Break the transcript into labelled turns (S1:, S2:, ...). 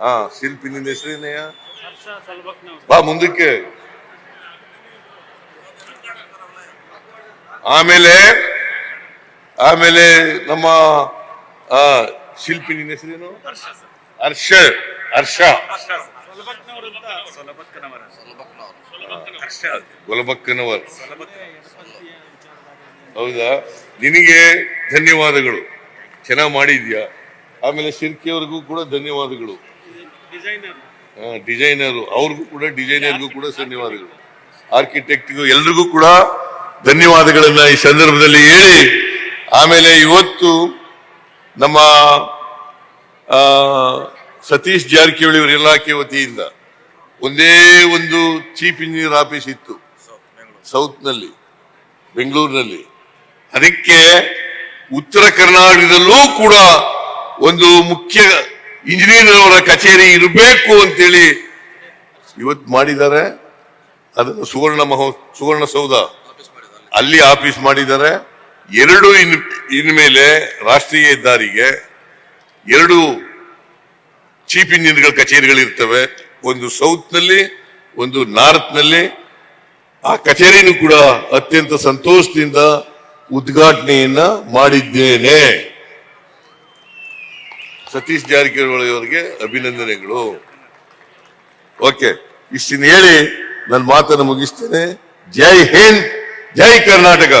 S1: ಹಾ ಶಿಲ್ಪಿ ನಿನ್ನ ಹೆಸರೇನೆಯ ಬಾ ಮುಂದಕ್ಕೆ. ಆಮೇಲೆ ಆಮೇಲೆ ನಮ್ಮ ಶಿಲ್ಪಿ ನಿನ್ನ ಹೆಸರೇನು? ಹರ್ಷ ಹರ್ಷ. ಗೊಲಬಕ್ಕನವರ್ ಹೌದಾ? ನಿನಗೆ ಧನ್ಯವಾದಗಳು. ಚೆನ್ನಾಗಿ ಮಾಡಿದ್ಯಾ? ಆಮೇಲೆ ಶಿರ್ಕಿಯವರಿಗೂ ಕೂಡ ಧನ್ಯವಾದಗಳು. ಡಿಸೈನರ್. ಅವ್ರಿಗೂ ಕೂಡ ಡಿಸೈನರ್ಗೂ ಕೂಡ ಧನ್ಯವಾದಗಳು. ಆರ್ಕಿಟೆಕ್ಟ್ಗೂ ಎಲ್ರಿಗೂ ಕೂಡ ಧನ್ಯವಾದಗಳನ್ನ ಈ ಸಂದರ್ಭದಲ್ಲಿ ಹೇಳಿ. ಆಮೇಲೆ ಇವತ್ತು ನಮ್ಮ ಸತೀಶ್ ಜಾರಕಿಹೊಳಿ ಅವರ ಇಲಾಖೆ ವತಿಯಿಂದ ಒಂದೇ ಒಂದು ಚೀಫ್ ಇಂಜಿನಿಯರ್ ಆಫೀಸ್ ಇತ್ತು. ಸೌತ್ನಲ್ಲಿ ಬೆಂಗಳೂರಿನಲ್ಲಿ. ಅದಕ್ಕೆ ಉತ್ತರ ಕರ್ನಾಟಕದಲ್ಲೂ ಕೂಡ ಒಂದು ಮುಖ್ಯ ಇಂಜಿನಿಯರ್ ಅವರ ಕಚೇರಿ ಇರಬೇಕು ಅಂತೇಳಿ ಇವತ್ತು ಮಾಡಿದ್ದಾರೆ. ಅದನ್ನು ಸುವರ್ಣ ಮಹೋ, ಸುವರ್ಣ ಸೌಧ ಅಲ್ಲಿ ಆಫೀಸ್ ಮಾಡಿದ್ದಾರೆ. ಎರಡು ಇನ್, ಇನ್ಮೇಲೆ ರಾಷ್ಟ್ರೀಯ ಹೆದ್ದಾರಿಗೆ ಎರಡು ಚೀಫ್ ಇಂಜಿನಿಯರ್ಗಳ ಕಚೇರಿಗಳಿರ್ತವೆ. ಒಂದು ಸೌತ್ನಲ್ಲಿ ಒಂದು ನಾರ್ತ್ನಲ್ಲಿ ಆ ಕಚೇರಿನೂ ಕೂಡ ಅತ್ಯಂತ ಸಂತೋಷದಿಂದ ಉದ್ಘಾಟನೆಯನ್ನ ಮಾಡಿದ್ದೇನೆ. ಸತೀಶ್ ಜಾರಕಿಹೊಳಿ ಅವರಿಗೆ ಅಭಿನಂದನೆಗಳು. ಓಕೆ ಇಷ್ಟನ್ನು ಹೇಳಿ ನನ್ನ ಮಾತನ್ನು ಮುಗಿಸ್ತೇನೆ. ಜೈ ಹಿಂದ್ ಜೈ ಕರ್ನಾಟಕ.